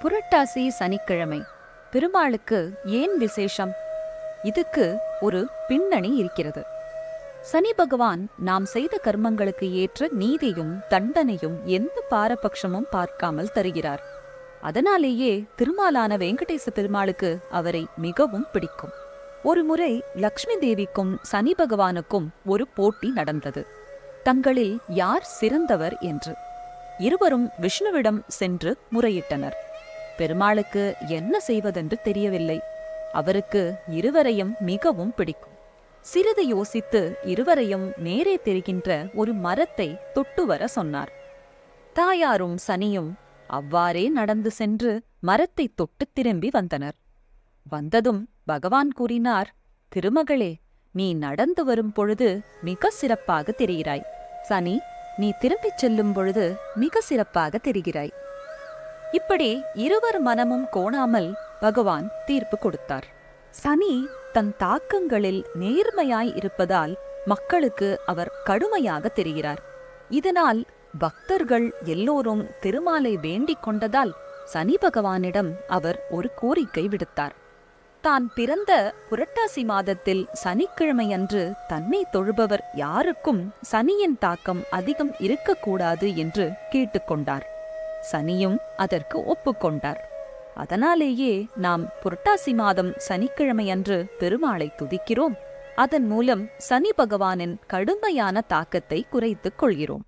புரட்டாசி சனிக்கிழமை. பெருமாளுக்கு ஏன் விசேஷம்? இதுக்கு ஒரு பின்னணி இருக்கிறது. சனி பகவான் நாம் செய்த கர்மங்களுக்கு ஏற்ற நீதியும் தண்டனையும் எந்த பாரபட்சமும் பார்க்காமல் தருகிறார். அதனாலேயே திருமாலான வெங்கடேச பெருமாளுக்கு அவரை மிகவும் பிடிக்கும். ஒரு முறை லக்ஷ்மி தேவிக்கும் சனி பகவானுக்கும் ஒரு போட்டி நடந்தது. தங்களில் யார் சிறந்தவர் என்று. இருவரும் விஷ்ணுவிடம் சென்று முறையிட்டனர். பெருமாளுக்கு என்ன செய்வதென்று தெரியவில்லை. அவருக்கு இருவரையும் மிகவும் பிடிக்கும். சிறிது யோசித்து இருவரையும் நேரே தெரிகின்ற ஒரு மரத்தை தொட்டு வர சொன்னார். தாயாரும் சனியும் அவ்வாறே நடந்து சென்று மரத்தை தொட்டு திரும்பி வந்தனர். வந்ததும் பகவான் கூறினார் திருமகளே நீ நடந்து வரும் பொழுது மிக சிறப்பாக தெரிகிறாய். சனி நீ திரும்பிச் செல்லும் பொழுது மிக சிறப்பாக தெரிகிறாய். இப்படி இருவர் மனமும் கோணாமல் பகவான் தீர்ப்பு கொடுத்தார். சனி தன் தாக்கங்களில் நேர்மையாய் இருப்பதால் மக்களுக்கு அவர் கடுமையாக தெரிகிறார். இதனால் பக்தர்கள் எல்லோரும் திருமாலை வேண்டிக் கொண்டதால் சனி பகவானிடம் அவர் ஒரு கோரிக்கை விடுத்தார். தான் பிறந்த புரட்டாசி மாதத்தில் சனிக்கிழமையன்று தன்னை தொழுபவர் யாருக்கும் சனியின் தாக்கம் அதிகம் இருக்கக்கூடாது என்று கேட்டுக்கொண்டார் சனியும் அதற்கு ஒப்புக்கொண்டார். அதனாலேயே நாம் புரட்டாசி மாதம் சனிக்கிழமையன்று பெருமாளை துதிக்கிறோம். அதன் மூலம் சனி பகவானின் கடுமையான தாக்கத்தை குறைத்துக் கொள்கிறோம்.